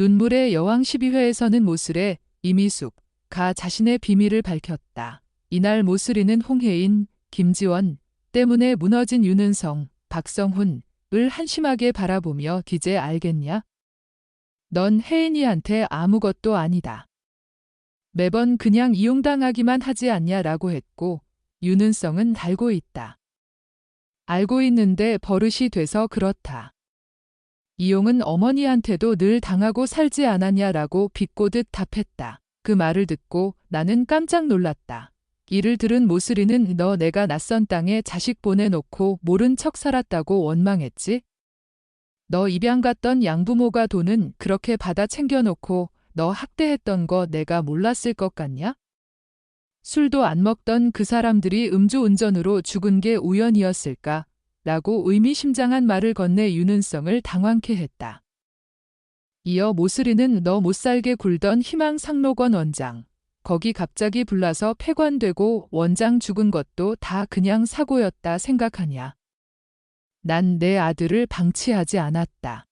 눈물의 여왕 12회에서는 모슬의 이미숙, 가 자신의 비밀을 밝혔다. 이날 모슬이는 홍혜인, 김지원 때문에 무너진 윤은성, 박성훈, 을 한심하게 바라보며 기재 알겠냐? 넌 혜인이한테 아무것도 아니다. 매번 그냥 이용당하기만 하지 않냐라고 했고 윤은성은 알고 있다. 알고 있는데 버릇이 돼서 그렇다. 이용은 어머니한테도 늘 당하고 살지 않았냐라고 비꼬듯 답했다. 그 말을 듣고 나는 깜짝 놀랐다. 이를 들은 모슬이는 너 내가 낯선 땅에 자식 보내놓고 모른 척 살았다고 원망했지? 너 입양 갔던 양부모가 돈은 그렇게 받아 챙겨놓고 너 학대했던 거 내가 몰랐을 것 같냐? 술도 안 먹던 그 사람들이 음주운전으로 죽은 게 우연이었을까? 라고 의미심장한 말을 건네 윤은성을 당황케 했다. 이어 모슬이는 너 못살게 굴던 희망 상록원 원장. 거기 갑자기 불나서 폐관되고 원장 죽은 것도 다 그냥 사고였다 생각하냐. 난 내 아들을 방치하지 않았다.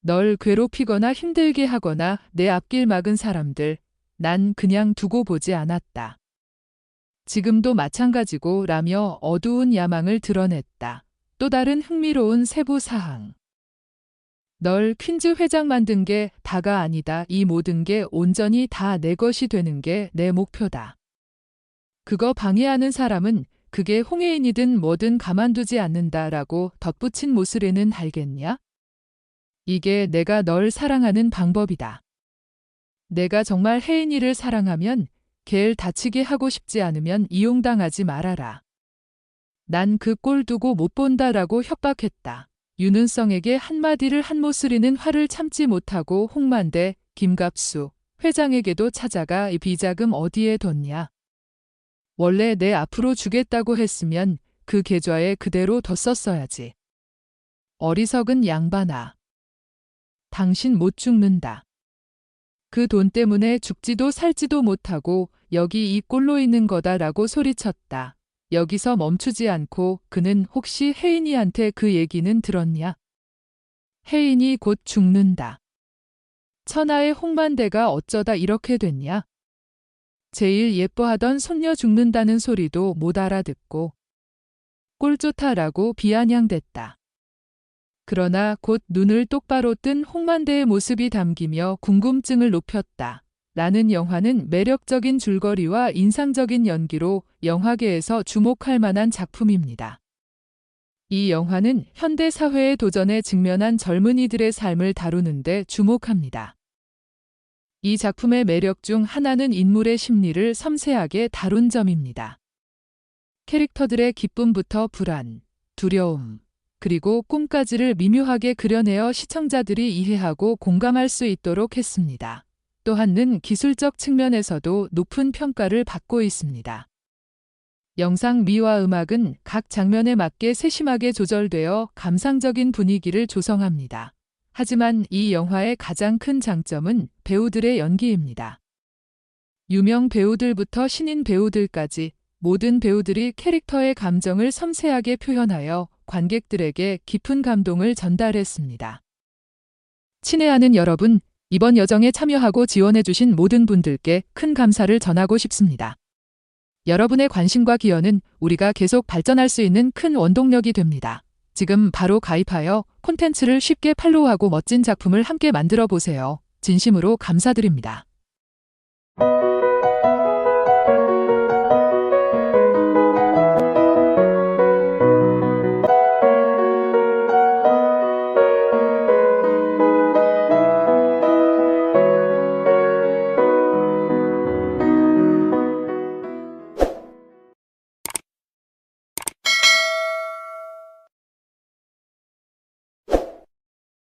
널 괴롭히거나 힘들게 하거나 내 앞길 막은 사람들, 난 그냥 두고 보지 않았다. 지금도 마찬가지고 라며 어두운 야망을 드러냈다. 또 다른 흥미로운 세부 사항. 널 퀸즈 회장 만든 게 다가 아니다. 이 모든 게 온전히 다 내 것이 되는 게 내 목표다. 그거 방해하는 사람은 그게 홍해인이든 뭐든 가만두지 않는다라고 덧붙인 모습에는 알겠냐? 이게 내가 널 사랑하는 방법이다. 내가 정말 혜인이를 사랑하면 걔를 다치게 하고 싶지 않으면 이용당하지 말아라. 난 그 꼴 두고 못 본다라고 협박했다. 윤은성에게 한마디를 한 모슬이는 화를 참지 못하고 홍만대, 김갑수, 회장에게도 찾아가 이 비자금 어디에 뒀냐. 원래 내 앞으로 주겠다고 했으면 그 계좌에 그대로 뒀었어야지. 어리석은 양반아. 당신 못 죽는다. 그 돈 때문에 죽지도 살지도 못하고 여기 이 꼴로 있는 거다라고 소리쳤다. 여기서 멈추지 않고 그는 혹시 혜인이한테 그 얘기는 들었냐? 혜인이 곧 죽는다. 천하의 홍만대가 어쩌다 이렇게 됐냐? 제일 예뻐하던 손녀 죽는다는 소리도 못 알아듣고 꼴 좋다라고 비아냥댔다. 그러나 곧 눈을 똑바로 뜬 홍만대의 모습이 담기며 궁금증을 높였다. 라는 영화는 매력적인 줄거리와 인상적인 연기로 영화계에서 주목할 만한 작품입니다. 이 영화는 현대 사회의 도전에 직면한 젊은이들의 삶을 다루는데 주목합니다. 이 작품의 매력 중 하나는 인물의 심리를 섬세하게 다룬 점입니다. 캐릭터들의 기쁨부터 불안, 두려움, 그리고 꿈까지를 미묘하게 그려내어 시청자들이 이해하고 공감할 수 있도록 했습니다. 또한는 기술적 측면에서도 높은 평가를 받고 있습니다. 영상 미와 음악은 각 장면에 맞게 세심하게 조절되어 감상적인 분위기를 조성합니다. 하지만 이 영화의 가장 큰 장점은 배우들의 연기입니다. 유명 배우들부터 신인 배우들까지 모든 배우들이 캐릭터의 감정을 섬세하게 표현하여 관객들에게 깊은 감동을 전달했습니다. 친애하는 여러분, 이번 여정에 참여하고 지원해주신 모든 분들께 큰 감사를 전하고 싶습니다. 여러분의 관심과 기여는 우리가 계속 발전할 수 있는 큰 원동력이 됩니다. 지금 바로 가입하여 콘텐츠를 쉽게 팔로우하고 멋진 작품을 함께 만들어 보세요. 진심으로 감사드립니다.